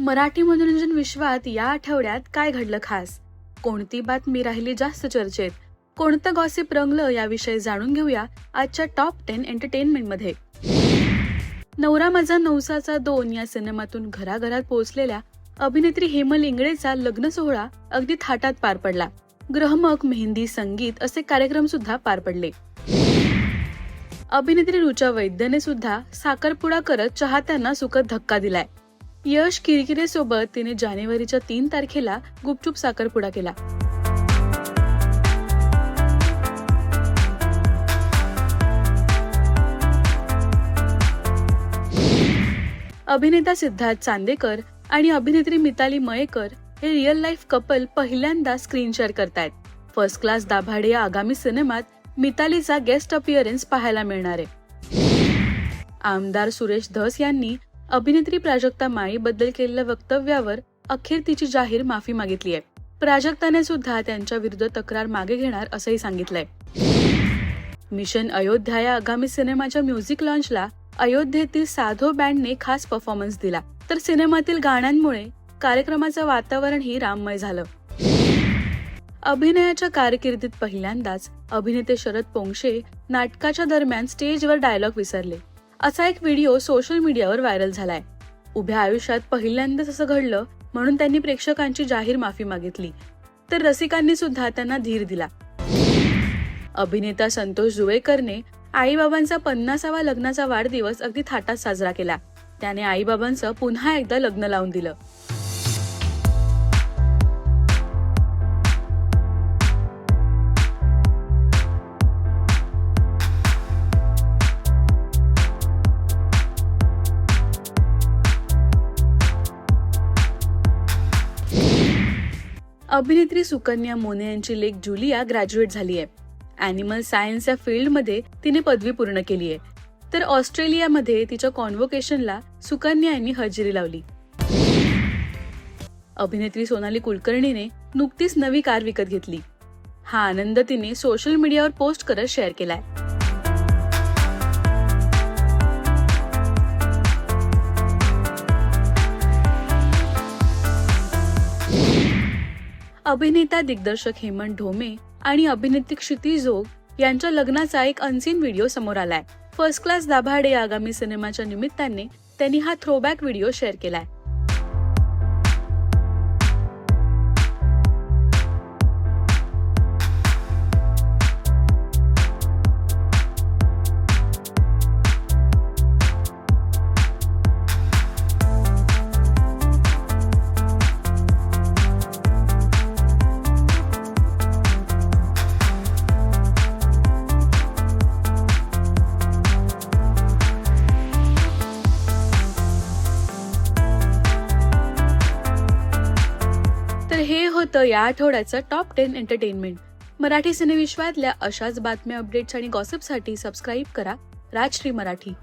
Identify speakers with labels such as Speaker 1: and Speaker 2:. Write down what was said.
Speaker 1: मराठी मनोरंजन विश्वात या आठवड्यात काय घडलं खास कोणती बातमी राहिली जास्त चर्चेत कोणतं गॉसिप रंगलं याविषयी जाणून घेऊया आजच्या टॉप टेन एंटरटेनमेंटमध्ये नवरा माझा नवसाचा दोन या सिनेमातून घराघरात पोहोचलेल्या अभिनेत्री हेमल इंगळेचा लग्न सोहळा अगदी थाटात पार पडला ग्रहमक मेहंदी संगीत असे कार्यक्रम सुद्धा पार पडले अभिनेत्री रुचा वैद्यने सुद्धा साखरपुडा करत चाहत्यांना सुखद धक्का दिलाय यश किरकिरेसोबत तिने जानेवारीच्या तीन तारखेला गुपचूप साखरपुडा केला अभिनेता सिद्धार्थ चांदेकर आणि अभिनेत्री मिताली मयेकर हे रिअल लाईफ कपल पहिल्यांदा स्क्रीन शेअर करतायत फर्स्ट क्लास दाभाडे या आगामी सिनेमात मितालीचा गेस्ट अपिअरन्स पाहायला मिळणार आहे आमदार सुरेश धस यांनी अभिनेत्री प्राजक्ता बद्दल केलेल्या वक्तव्यावर अखेर तिची जाहीर माफी मागितली आहे प्राजक्ताने सुद्धा त्यांच्या विरुद्ध तक्रार मागे घेणार असंही सांगितलंय मिशन अयोध्या या आगामी सिनेमाच्या म्युझिक लॉन्चला अयोध्येतील साधो बँडने खास परफॉर्मन्स दिला तर सिनेमातील गाण्यांमुळे कार्यक्रमाचं वातावरणही राममय झालं अभिनयाच्या कारकिर्दीत पहिल्यांदाच अभिनेते शरद पोंगशे नाटकाच्या दरम्यान स्टेजवर डायलॉग विसरले असा एक व्हिडिओ सोशल मीडियावर व्हायरल झालाय उभ्या आयुष्यात पहिल्यांदाच असं घडलं म्हणून त्यांनी प्रेक्षकांची जाहीर माफी मागितली तर रसिकांनी सुद्धा त्यांना धीर दिला अभिनेता संतोष जुवेकरने आईबाबांचा पन्नासावा लग्नाचा वाढदिवस अगदी थाटात साजरा केला त्याने आईबाबांचं पुन्हा एकदा लग्न लावून दिलं अभिनेत्री सुकन्या मोने यांची लेख जुलिया ग्रॅज्युएट झाली आहे अॅनिमल सायन्स या फील्डमध्ये तिने पदवी पूर्ण केली आहे तर ऑस्ट्रेलियामध्ये तिच्या कॉन्व्होकेशनला सुकन्या यांनी हजेरी लावली अभिनेत्री सोनाली कुलकर्णीने नुकतीच नवी कार विकत घेतली हा आनंद तिने सोशल मीडियावर पोस्ट करत शेअर केलाय अभिनेता दिग्दर्शक हेमंत ढोमे आणि अभिनेत्री क्षिती जोग यांच्या लग्नाचा एक अनसीन व्हिडिओ समोर आलाय फर्स्ट क्लास दाभाडे आगामी सिनेमाच्या निमित्ताने त्यांनी हा थ्रोबॅक व्हिडिओ शेअर केलाय हे होतं या आठवड्याचं टॉप टेन एंटरटेनमेंट मराठी सिनेविश्वातल्या अशाच बातम्या अपडेट्स आणि गॉसिपसाठी सबस्क्राईब करा राजश्री मराठी